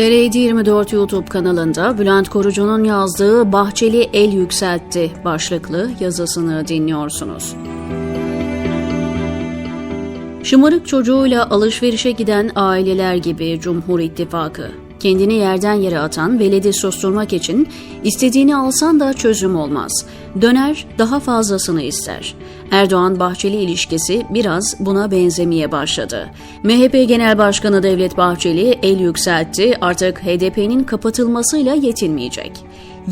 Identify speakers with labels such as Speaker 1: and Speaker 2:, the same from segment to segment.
Speaker 1: TR 24 YouTube kanalında Bülent Korucu'nun yazdığı Bahçeli el yükseltti başlıklı yazısını dinliyorsunuz. Şımarık çocuğuyla alışverişe giden aileler gibi Cumhur İttifakı. Kendini yerden yere atan veledi susturmak için istediğini alsan da çözüm olmaz. Döner daha fazlasını ister. Erdoğan-Bahçeli ilişkisi biraz buna benzemeye başladı. MHP Genel Başkanı Devlet Bahçeli el yükseltti artık HDP'nin kapatılmasıyla yetinmeyecek.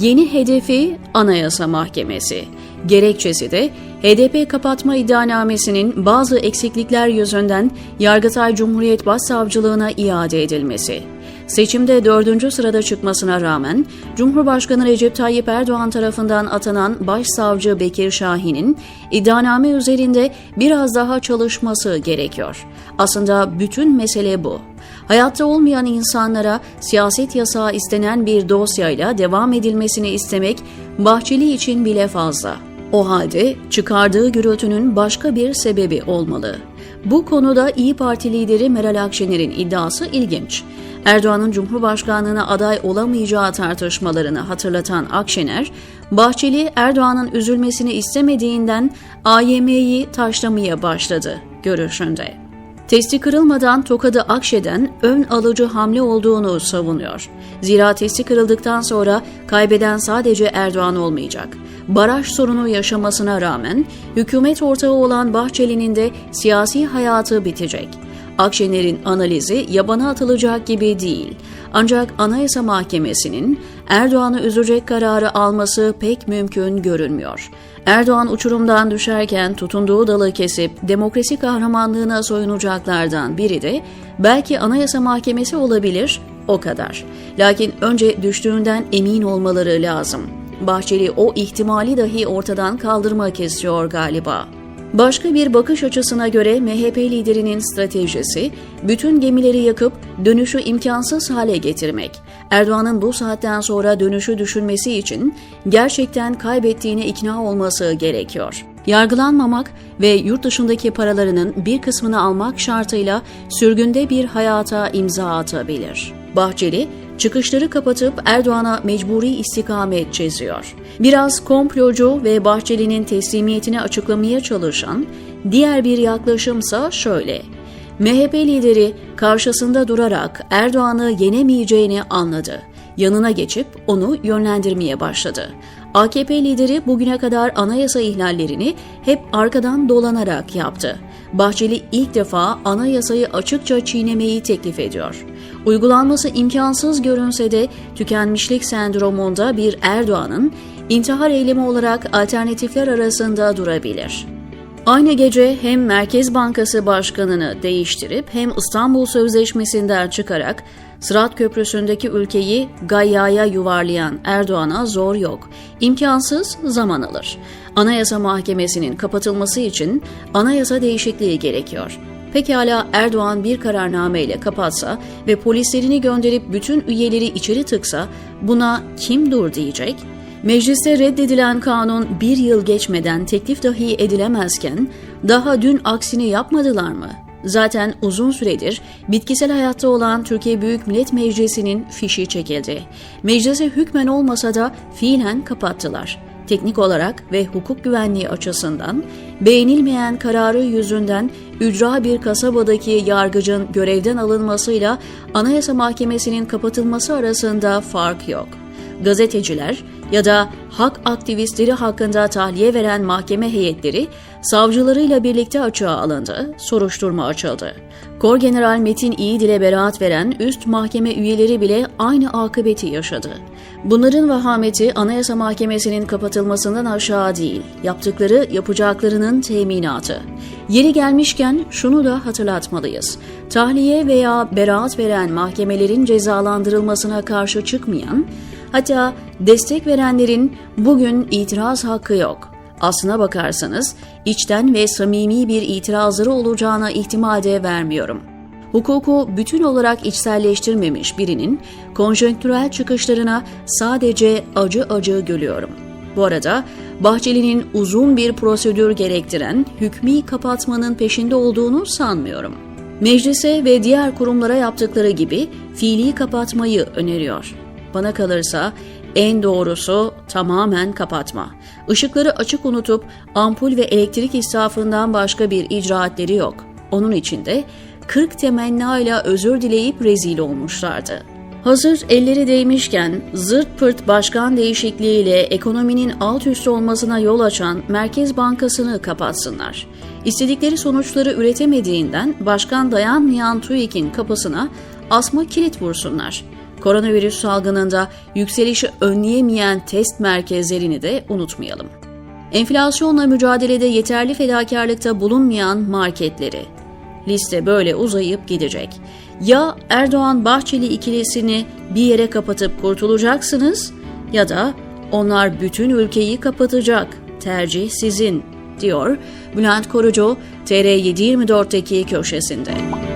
Speaker 1: Yeni hedefi Anayasa Mahkemesi. Gerekçesi de HDP kapatma iddianamesinin bazı eksiklikler yüzünden Yargıtay Cumhuriyet Başsavcılığına iade edilmesi. Seçimde dördüncü sırada çıkmasına rağmen Cumhurbaşkanı Recep Tayyip Erdoğan tarafından atanan Başsavcı Bekir Şahin'in iddianame üzerinde biraz daha çalışması gerekiyor. Aslında bütün mesele bu. Hayatta olmayan insanlara siyaset yasağı istenen bir dosyayla devam edilmesini istemek Bahçeli için bile fazla. O halde çıkardığı gürültünün başka bir sebebi olmalı. Bu konuda İyi Parti lideri Meral Akşener'in iddiası ilginç. Erdoğan'ın Cumhurbaşkanlığına aday olamayacağı tartışmalarını hatırlatan Akşener, Bahçeli Erdoğan'ın üzülmesini istemediğinden AYM'yi taşlamaya başladı görüşünde. Testi kırılmadan tokadı akşeden ön alıcı hamle olduğunu savunuyor. Zira testi kırıldıktan sonra kaybeden sadece Erdoğan olmayacak. Baraj sorunu yaşamasına rağmen hükümet ortağı olan Bahçeli'nin de siyasi hayatı bitecek. Akşener'in analizi yabana atılacak gibi değil. Ancak Anayasa Mahkemesi'nin Erdoğan'ı üzecek kararı alması pek mümkün görünmüyor. Erdoğan uçurumdan düşerken tutunduğu dalı kesip demokrasi kahramanlığına soyunacaklardan biri de belki Anayasa Mahkemesi olabilir, o kadar. Lakin önce düştüğünden emin olmaları lazım. Bahçeli o ihtimali dahi ortadan kaldırmak istiyor galiba. Başka bir bakış açısına göre MHP liderinin stratejisi bütün gemileri yakıp dönüşü imkansız hale getirmek. Erdoğan'ın bu saatten sonra dönüşü düşünmesi için gerçekten kaybettiğine ikna olması gerekiyor. Yargılanmamak ve yurt dışındaki paralarının bir kısmını almak şartıyla sürgünde bir hayata imza atabilir. Bahçeli, çıkışları kapatıp Erdoğan'a mecburi istikamet çiziyor. Biraz komplocu ve Bahçeli'nin teslimiyetini açıklamaya çalışan diğer bir yaklaşımsa şöyle. MHP lideri karşısında durarak Erdoğan'ı yenemeyeceğini anladı. Yanına geçip onu yönlendirmeye başladı. AKP lideri bugüne kadar anayasa ihlallerini hep arkadan dolanarak yaptı. Bahçeli ilk defa anayasayı açıkça çiğnemeyi teklif ediyor. Uygulanması imkansız görünse de tükenmişlik sendromunda bir Erdoğan'ın intihar eylemi olarak alternatifler arasında durabilir. Aynı gece hem Merkez Bankası Başkanı'nı değiştirip hem İstanbul Sözleşmesi'nden çıkarak Sırat Köprüsü'ndeki ülkeyi gayyaya yuvarlayan Erdoğan'a zor yok. İmkansız zaman alır. Anayasa Mahkemesi'nin kapatılması için anayasa değişikliği gerekiyor. Pekala Erdoğan bir kararnameyle kapatsa ve polislerini gönderip bütün üyeleri içeri tıksa buna kim dur diyecek? Mecliste reddedilen kanun bir yıl geçmeden teklif dahi edilemezken daha dün aksini yapmadılar mı? Zaten uzun süredir bitkisel hayatta olan Türkiye Büyük Millet Meclisi'nin fişi çekildi. Meclise hükmen olmasa da fiilen kapattılar. Teknik olarak ve hukuk güvenliği açısından beğenilmeyen kararı yüzünden ücra bir kasabadaki yargıcın görevden alınmasıyla Anayasa Mahkemesi'nin kapatılması arasında fark yok. Gazeteciler ya da hak aktivistleri hakkında tahliye veren mahkeme heyetleri savcılarıyla birlikte açığa alındı, soruşturma açıldı. Kor General Metin İyidil'e beraat veren üst mahkeme üyeleri bile aynı akıbeti yaşadı. Bunların vahameti Anayasa Mahkemesi'nin kapatılmasından aşağı değil, yaptıkları yapacaklarının teminatı. Yeri gelmişken şunu da hatırlatmalıyız. Tahliye veya beraat veren mahkemelerin cezalandırılmasına karşı çıkmayan, Hatta destek verenlerin bugün itiraz hakkı yok. Aslına bakarsanız içten ve samimi bir itirazları olacağına ihtimal vermiyorum. Hukuku bütün olarak içselleştirmemiş birinin konjonktürel çıkışlarına sadece acı acı gülüyorum. Bu arada Bahçeli'nin uzun bir prosedür gerektiren hükmü kapatmanın peşinde olduğunu sanmıyorum. Meclise ve diğer kurumlara yaptıkları gibi fiili kapatmayı öneriyor. Bana kalırsa en doğrusu tamamen kapatma. Işıkları açık unutup ampul ve elektrik israfından başka bir icraatleri yok. Onun için de 40 temennayla özür dileyip rezil olmuşlardı. Hazır elleri değmişken zırt pırt başkan değişikliğiyle ekonominin alt üst olmasına yol açan Merkez Bankası'nı kapatsınlar. İstedikleri sonuçları üretemediğinden başkan dayanmayan TÜİK'in kapısına asma kilit vursunlar. Koronavirüs salgınında yükselişi önleyemeyen test merkezlerini de unutmayalım. Enflasyonla mücadelede yeterli fedakarlıkta bulunmayan marketleri. Liste böyle uzayıp gidecek. Ya Erdoğan-Bahçeli ikilisini bir yere kapatıp kurtulacaksınız ya da onlar bütün ülkeyi kapatacak. Tercih sizin, diyor Bülent Korucu TR724'teki köşesinde.